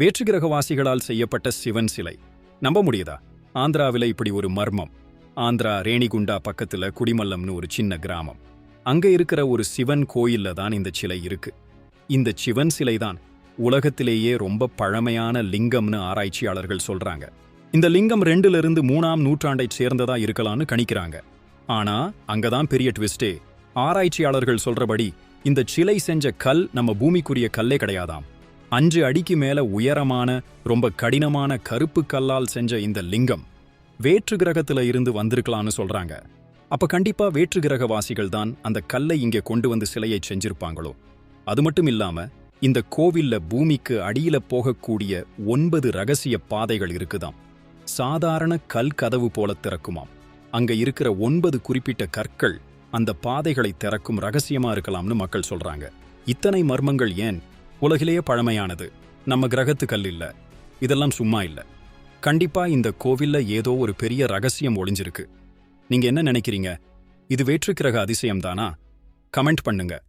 வேற்றுகிரகவாசிகளால் செய்யப்பட்ட சிவன் சிலை. நம்ப முடியுதா? ஆந்திராவில் இப்படி ஒரு மர்மம். ஆந்திரா ரேணிகுண்டா பக்கத்துல குடிமல்லம்னு ஒரு சின்ன கிராமம். அங்க இருக்கிற ஒரு சிவன் கோயில்ல தான் இந்த சிலை இருக்கு. இந்த சிவன் சிலை தான் உலகத்திலேயே ரொம்ப பழமையான லிங்கம்னு ஆராய்ச்சியாளர்கள் சொல்றாங்க. இந்த லிங்கம் ரெண்டுல இருந்து மூணாம் நூற்றாண்டைச் சேர்ந்ததா இருக்கலாம்னு கணிக்கிறாங்க. ஆனா அங்கதான் பெரிய ட்விஸ்டே ஆராய்ச்சியாளர்கள் சொல்றபடி இந்த சிலை செஞ்ச கல் நம்ம பூமிக்குரிய கல்லே கிடையாதாம். அஞ்சு அடிக்கு மேல உயரமான ரொம்ப கடினமான கருப்பு கல்லால் செஞ்ச இந்த லிங்கம் வேற்று கிரகத்துல இருந்து வந்திருக்கலாம்னு சொல்றாங்க. அப்ப கண்டிப்பா வேற்று கிரகவாசிகள் தான் அந்த கல்லை இங்கே கொண்டு வந்து சிலையை செஞ்சிருப்பாங்களோ? அது மட்டும் இல்லாம இந்த கோவில்ல பூமிக்கு அடியில போகக்கூடிய ஒன்பது ரகசிய பாதைகள் இருக்குதாம். சாதாரண கல் கதவு போல திறக்குமாம். அங்க இருக்கிற ஒன்பது குறிப்பிட்ட கற்கள் அந்த பாதைகளை திறக்கும் ரகசியமா இருக்கலாம்னு மக்கள் சொல்றாங்க. இத்தனை மர்மங்கள் ஏன்? உலகிலேயே பழமையானது. நம்ம கிரகத்து கல் இல்ல. இதெல்லாம் சும்மா இல்ல. கண்டிப்பா இந்த கோவில்ல ஏதோ ஒரு பெரிய ரகசியம் ஒளிஞ்சிருக்கு. நீங்க என்ன நினைக்கிறீங்க? இது வேற்று கிரக அதிசயம் தானா கமெண்ட் பண்ணுங்க.